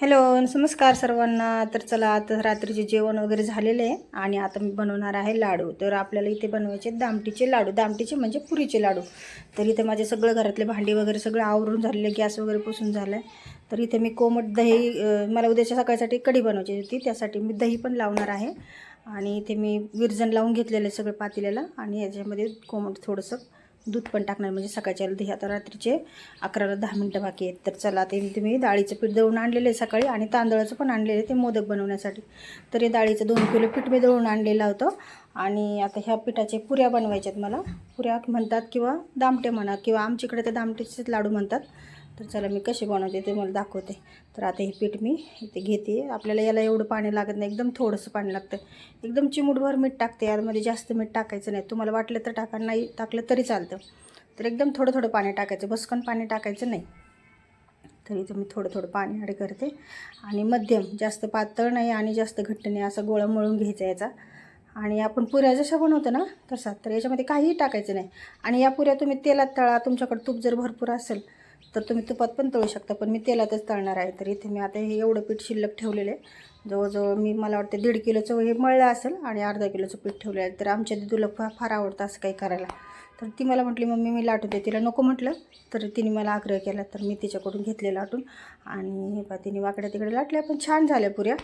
Hello नमस्कार सर्वांना. तर चला आता रात्रीचे जेवण वगैरे झालेले आहे आणि आता मी बनवणार आहे लाडू. तर आपल्याला इथे बनवायचे दामटीचे लाडू. दामटीचे म्हणजे पुरीचे लाडू. तर इथे माझे सगळं घरातले भांडी वगैरे सगळं आवरून झालेले गॅस वगैरे पुसून झालं आहे तर इथे मी कोमट दही मला उद्याच्या सकाळसाठी कढी बनवायची होती त्यासाठी मी दही पण लावणार आहे. आणि इथे मी विरजण लावून घेतलेलं आहे सगळं पातेल्याला आणि याच्यामध्ये कोमट थोडंसं दूध पण टाकणार म्हणजे सकाळच्या दही आता रात्रीचे अकराला दहा मिनटं बाकी आहेत. तर चला ते तुम्ही डाळीचं पीठ दळून आणलेलं आहे सकाळी आणि तांदळाचं पण आणलेलं आहे ते मोदक बनवण्यासाठी. तर हे डाळीचं दोन किलो पीठ मी दळून आणलेलं होतं. आणि आता ह्या पिठाचे पुऱ्या बनवायच्यात मला. पुऱ्या म्हणतात किंवा दामटे म्हणा किंवा आमच्याकडे ते दामटेचेच लाडू म्हणतात. तर चला मी कसे बनवते ते मला दाखवते. तर आता हे पीठ मी इथे घेते. आपल्याला याला एवढं पाणी लागत नाही एकदम थोडंसं पाणी लागतं. एकदम चिमूटभर मीठ टाकते यामध्ये जास्त मीठ टाकायचं नाही. तुम्हाला वाटलं तर टाका नाही टाकलं तरी चालतं. तर एकदम थोडं थोडं पाणी टाकायचं बसकन पाणी टाकायचं नाही. तर इथं मी थोडं थोडं पाणी ॲड करते. आणि मध्यम जास्त पातळ नाही आणि जास्त घट्ट नाही असा गोळा मळून घ्यायचा याचा. आणि आपण पुऱ्या जशा बनवतो ना तसा तर याच्यामध्ये काहीही टाकायचं नाही. आणि या पुऱ्या तुम्ही तेलात तळा तुमच्याकडे तूप जर भरपूर असेल तर तुम्ही तुपात पण तळू शकता पण मी तेलातच तळणार आहे. तर इथे मी आता हे एवढं पीठ शिल्लक ठेवलेलं आहे. जवळजवळ मी मला वाटतं दीड किलोचं हे मळलं असेल आणि अर्धा किलोचं पीठ ठेवलं आहे. तर आमच्या दिदूला फार फार आवडतं असं काही करायला. तर ती मला म्हटली मम्मी मी लाटू दे. तिला नको म्हटलं तर तिने मला आग्रह केला तर मी तिच्याकडून घेतले लाटून. आणि हे पा तिने वाकड्या तिकडे लाटल्या पण छान झाल्या पुऱ्या.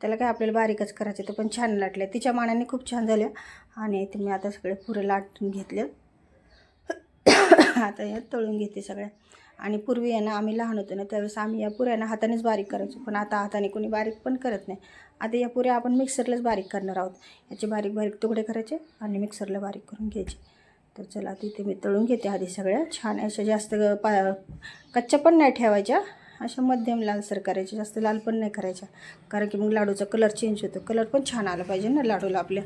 त्याला काय आपल्याला बारीकच करायचे तर पण छान लाटल्या. तिच्या मानाने खूप छान झाल्या. आणि ते मी आता सगळे पुरे लाटून घेतले. आता या तळून घेते सगळ्या. आणि पूर्वी आहे ना आम्ही लहान होतो ना त्यावेळेस आम्ही या पुऱ्या ना हातानेच बारीक करायचो. पण आता हाताने कोणी बारीक पण करत नाही. आता या पुऱ्या आपण मिक्सरलाच बारीक करणार आहोत. याचे बारीक बारीक तुकडे करायचे आणि मिक्सरला बारीक करून घ्यायचे. तर चला तिथे मी तळून घेते आधी सगळ्या. छान अशा जास्त ग- पा कच्च्या पण नाही ठेवायच्या. अशा मध्यम लालसर करायच्या. जास्त लाल पण नाही करायच्या. कारण की मग लाडूचा कलर चेंज होतो. कलर पण छान आला पाहिजे ना लाडूला आपल्या.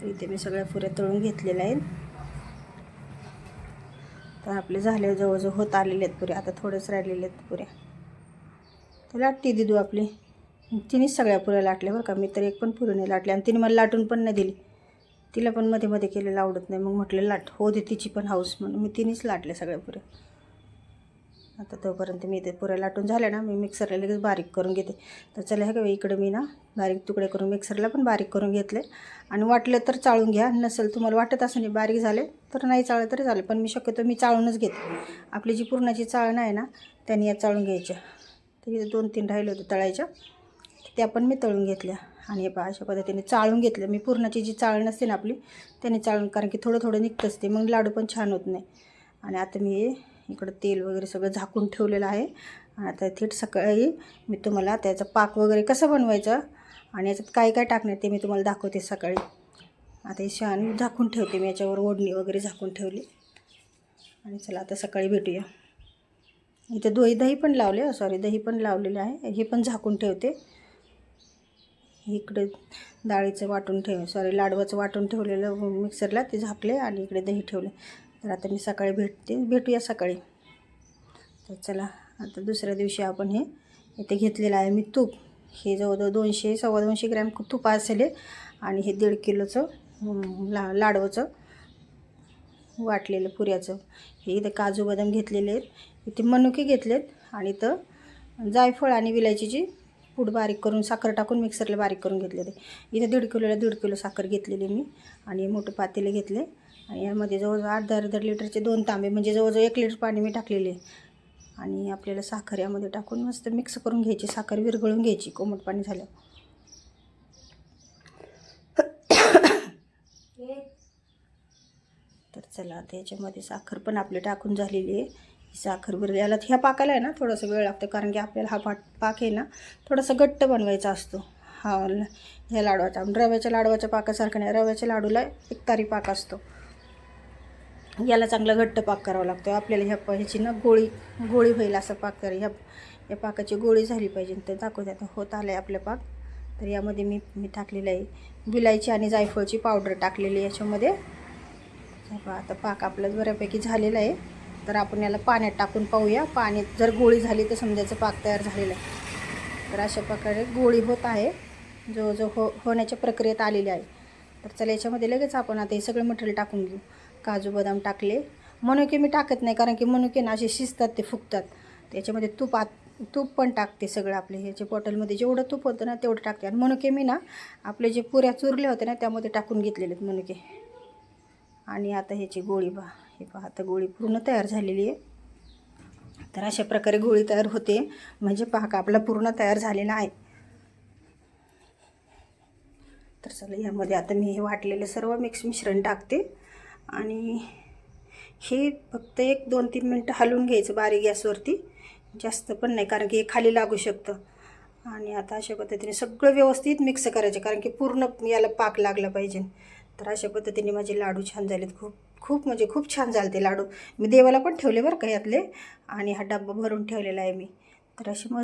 तर इथे मी सगळ्या पुऱ्या तळून घेतलेल्या आहेत. तर आपले झाले जवळजवळ होत आलेले आहेत पुऱ्या आता थोडेच राहिलेले आहेत पुऱ्या. तर लाटती दिदू आपली. तिनेच सगळ्या पुऱ्या लाटल्या बरं का. मी तर एक पण पुरी नाही लाटली. आणि तिने मला लाटून पण नाही दिली. तिला पण मध्ये मध्ये केलेलं आवडत नाही. मग म्हटलं लाट. हो दे तिची पण हाऊस म्हणून. मी तिनेच लाटल्या सगळ्या पुऱ्या. आता तोपर्यंत मी ते पुऱ्या लाटून झाल्या ना मी मिक्सरला लगेच बारीक करून घेते. तर चला हे का इकडे मी ना बारीक तुकडे करून मिक्सरला पण बारीक करून घेतले. आणि वाटलं तर चाळून घ्या नसेल तुम्हाला वाटत असं नाही बारीक झाले तर नाही चाळलं तरी चालेल. पण मी शक्यतो मी चाळूनच घेते. आपली जी पुरणाची चाळण आहे ना त्यांनी या चाळून घ्यायच्या. तर इथे दोन तीन राहिले होते तळायच्या. त्या पण मी तळून घेतल्या. आणि बा पहा अशा पद्धतीने चाळून घेतलं मी पुरणाची जी चाळण असते ना आपली त्याने चाळून कारण की थोडं थोडं निघत ते मग लाडू पण छान होत नाही. आणि आता मी इकडं तेल वगैरे सगळं झाकून ठेवलेलं आहे. आता थेट सकाळी मी तुम्हाला त्याचा पाक वगैरे कसं बनवायचं आणि याच्यात काय काय टाकणार ते मी तुम्हाला दाखवते सकाळी. आता हे छान झाकून ठेवते मी याच्यावर ओढणी वगैरे झाकून ठेवली. आणि चला आता सकाळी भेटूया. इथे दोही दही पण लावले सॉरी दही पण लावलेले आहे. हे पण झाकून ठेवते. इकडे डाळीचं वाटून ठेव सॉरी लाडवाचं वाटून ठेवलेलं मिक्सरला ते झाकले आणि इकडे दही ठेवले. तर आता मी सकाळी भेटते. भेटूया सकाळी. तर चला आता दुसऱ्या दिवशी आपण हे इथे घेतलेलं आहे मी तूप. हे जवळजवळ दोनशे सव्वा दोनशे ग्रॅम तूप असेल आणि हे दीड किलोचं ला लाडवाचं वाटलेलं पुऱ्याचं. हे इथे काजू बदाम घेतलेले आहेत. इथे मनुके घेतलेत आणि इथं जायफळ आणि विलायचीची पूड बारीक करून साखर टाकून मिक्सरला बारीक करून घेतले ते इथं दीड किलोला दीड किलो साखर घेतलेली मी आणि मोठं पातेले घेतले. आणि यामध्ये जवळजवळ अर्धा अर्धा लिटरचे दोन तांबे म्हणजे जवळजवळ एक लिटर पाणी मी टाकलेले. आणि आपल्याला साखर यामध्ये टाकून मस्त मिक्स करून घ्यायची साखर विरघळून घ्यायची कोमट पाणी झालं तर चला आता याच्यामध्ये साखर पण आपली टाकून झालेली आहे. साखर बरं याला ह्या पाकाला आहे ना थोडासा वेळ लागतो कारण की आपल्याला हा पाट पाक आहे ना थोडासा घट्ट बनवायचा असतो. हा ह्या लाडवाचा रव्याच्या लाडवाच्या पाकासारखा नाही रव्याच्या लाडूला एकतारी पाक असतो. याला चांगला घट्ट पाक करावा लागतो. आपल्याला ह्या प- ह्याची ना गोळी गोळी होईल असं पाक कर ह्या या पाकाची गोळी झाली पाहिजे. तर दाखवते आता होत आलं आहे आपलं पाक. तर यामध्ये मी मी टाकलेलं आहे विलायची आणि जायफळची पावडर टाकलेली आहे याच्यामध्ये. आता पाक आपलं बऱ्यापैकी झालेला आहे. तर आपण याला पाण्यात टाकून पाहूया. पाण्यात जर गोळी झाली तर समजायचं पाक तयार झालेला आहे. तर अशा प्रकारे गोळी होत आहे. जो जो हो होण्याच्या प्रक्रियेत आलेली आहे. तर चला याच्यामध्ये लगेच आपण आता हे सगळं मटेरियल टाकून घेऊ. काजू बदाम टाकले. मनुके मी टाकत नाही कारण की मनुके ना असे शिजतात ते फुगतात. त्याच्यामध्ये तूप आत तूप पण टाकते सगळं आपले. ह्याच्या बॉटलमध्ये जेवढं तूप होतं ना तेवढं टाकते. आणि मनुके मी ना आपले जे पुऱ्या चुरले होते ना त्यामध्ये टाकून घेतलेले आहेत मनुके. आणि आता ह्याची गोळी पहा. हे पहा आता गोळी पूर्ण तयार झालेली आहे. तर अशा प्रकारे गोळी तयार होते. म्हणजे पाक आपला पूर्ण तयार झालेला आहे. तर चला यामध्ये आता मी हे वाटलेलं सर्व मिक्स मिश्रण टाकते. आणि हे फक्त एक दोन तीन मिनटं हलवून घ्यायचं बारीक गॅसवरती. जास्त पण नाही कारण की हे खाली लागू शकतं. आणि आता अशा पद्धतीने सगळं व्यवस्थित मिक्स करायचे कारण की पूर्ण याला पाक लागला पाहिजे. तर अशा पद्धतीने माझे लाडू छान झालेत. खूप खूप म्हणजे खूप छान झाले ते लाडू. मी देवाला पण ठेवले बरं का यातले. आणि हा डब्बा भरून ठेवलेला आहे मी. तर अशी मग